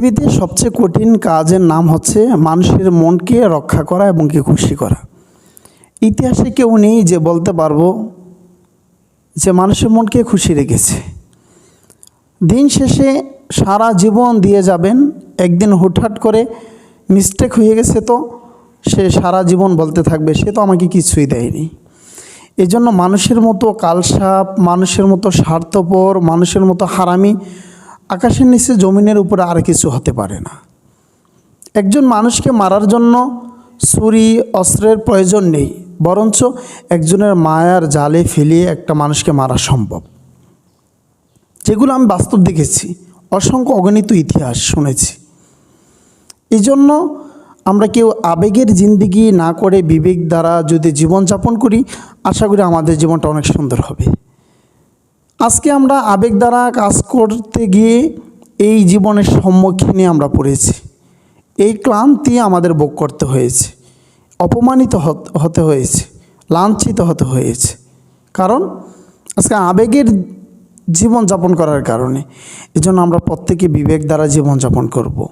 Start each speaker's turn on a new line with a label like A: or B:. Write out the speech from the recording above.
A: পৃথিবীতে সবচেয়ে কঠিন কাজের নাম হচ্ছে মানুষের মনকে রক্ষা করা এবং কে খুশি করা। ইতিহাসে কেউ নেই যে বলতে পারব যে মানুষের মনকে খুশি রেখেছে। দিন শেষে সারা জীবন দিয়ে যাবেন, একদিন হুটহাট করে মিস্টেক হয়ে গেছে তো সে সারা জীবন বলতে থাকবে, সে তো আমাকে কিছুই দেয়নি। এজন্য মানুষের মতো কালসাপ, মানুষের মতো স্বার্থপর, মানুষের মতো হারামি আকাশের নিচে জমিনের উপরে আর কিছু হতে পারে না। একজন মানুষকে মারার জন্য ছুরি, অস্ত্রের প্রয়োজন নেই, বরঞ্চ একজনের মায়ার জালে ফেলিয়ে একটা মানুষকে মারা সম্ভব। যেগুলো আমি বাস্তব দেখেছি, অসংখ্য অগণিত ইতিহাস শুনেছি। এই জন্য আমরা কেউ আবেগের জিন্দিগি না করে বিবেক দ্বারা যদি জীবনযাপন করি, আশা করি আমাদের জীবনটা অনেক সুন্দর হবে। আজকে আমরা আবেগ দ্বারা কাজ করতে গিয়ে এই জীবনের সম্মুখীনে আমরা পড়েছি। এই ক্লান্তি আমাদের ভোগ করতে হয়েছে। অপমানিত হত- হয়েছে। লাঞ্ছিত হতে হয়েছে। কারণ আজকে আবেগের জীবনযাপন করার কারণে। এজন্য আমরা প্রত্যেকে বিবেক দ্বারা জীবনযাপন করব।